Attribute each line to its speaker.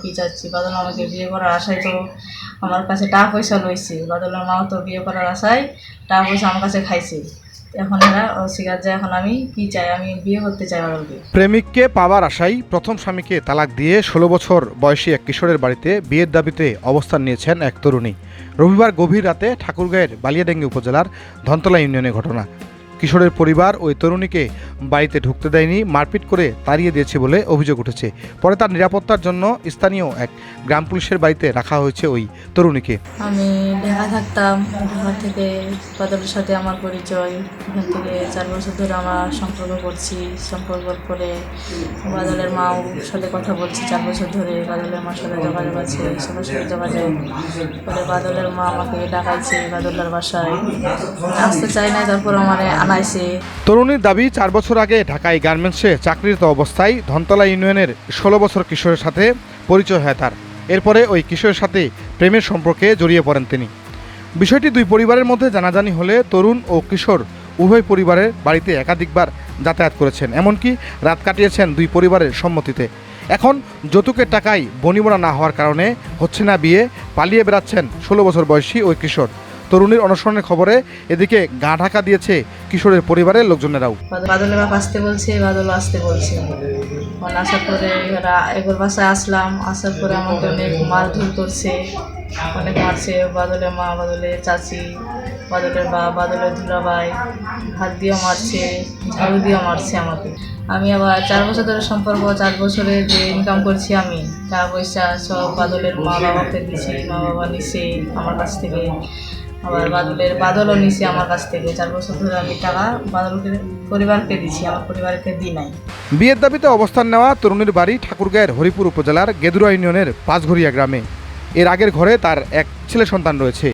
Speaker 1: কি চাচ্ছি? বাদল আমাকে বিয়ে করার আশায় তো আমার কাছে টাকা পয়সা লইছে। বাদলের মাও তো বিয়ে করার আশায় টাকা পয়সা আমার কাছে খাইছে। এখন এরা অস্বীকার যায় এখন আমি কি চাই? আমি বিয়ে করতে চাই বাদলকে।
Speaker 2: প্রেমিককে পাওয়ার আশায় প্রথম স্বামীকে তালাক দিয়ে ষোলো বছর বয়সী এক কিশোরের বাড়িতে বিয়ের দাবিতে অবস্থান নিয়েছেন এক তরুণী। রবিবার গভীর রাতে ঠাকুরগাঁয়ের বালিয়াডাঙ্গি উপজেলার ধনতলা ইউনিয়নের ঘটনা। কিশোরের পরিবার ওই তরুণীকে বাড়িতে ঢুকতে দেয়নি মারপিট করে তাড়িয়ে দিয়েছে বলে অভিযোগ উঠেছে। পরে তার নিরাপত্তার জন্য স্থানীয় এক গ্রাম পুলিশের বাড়িতে রাখা হয়েছে ওই তরুণীকে।
Speaker 1: আমি ঢাকা থাকতাম ঢাকা থেকে বাদলের সাথে আমার পরিচয়। ওখান থেকে চার বছর ধরে আমরা সম্পর্ক করছি সম্পর্ক করে বাদলের মাও সাথে কথা বলছি চার বছর ধরে। বাদলের মার সাথে যোগাযোগ আছে সবার সাথে যোগাযোগ। পরে বাদলের মা আমাকে ডাকাইছে বাদলের বাসায়। আসতে চাই না তারপর আমার আনাইছে।
Speaker 2: তরুণীর দাবি চার বছর আগে ঢাকায় গার্মেন্টসে চাকরিরত অবস্থায় ধনতলা ইউনিয়নের ষোলো বছর কিশোরের সাথে পরিচয় হয় তার। এরপরে ওই কিশোরের সাথে প্রেমের সম্পর্কে জড়িয়ে পড়েন তিনি। বিষয়টি দুই পরিবারের মধ্যে জানাজানি হলে তরুণ ও কিশোর উভয় পরিবারের বাড়িতে একাধিকবার যাতায়াত করেছেন, এমনকি রাত কাটিয়েছেন দুই পরিবারের সম্মতিতে। এখন যৌতুকের টাকায় বনিমরা না হওয়ার কারণে হচ্ছে না বিয়ে, পালিয়ে বেড়াচ্ছেন ষোলো বছর বয়সী ওই কিশোর। তরুণীর অনশনের খবরে এদিকে গা ঢাকা দিয়েছে কিশোরের পরিবারের লোকজনেরাও।
Speaker 1: বাদলের বাপ আসতে বলছে বাদল আসতে বলছে। আসার পরে এরা এগোর বাসায় আসলাম, আসার পরে আমাকে অনেক মারধর করছে অনেক মারছে। বাদলের মা, বাদলের চাচি, বাদলের বা, বাদলের ধুলাভাই হাত দিয়েও মারছে, ঝাড়ু দিয়েও মারছে আমাকে। আমি আবার চার বছর ধরে সম্পর্ক, চার বছরে যে ইনকাম করছি আমি, টাকা পয়সা সব বাদলের মা বাবাকে দিছি মা বাবা নিছে আমার কাছ থেকে। আবার বাদলের বাদলও নিছে আমার কাছ থেকে। চার বছর ধরে আমি টাকা বাদলকে, পরিবারকে দিছি, আমার পরিবারকে দিই নাই।
Speaker 2: বিয়ের দাবিতে অবস্থান নেওয়া তরুণীর বাড়ি ঠাকুরগাঁয়ের হরিপুর উপজেলার গেদুরা ইউনিয়নের পাঁচঘরিয়া গ্রামে। এর আগের ঘরে তার এক ছেলে সন্তান রয়েছে।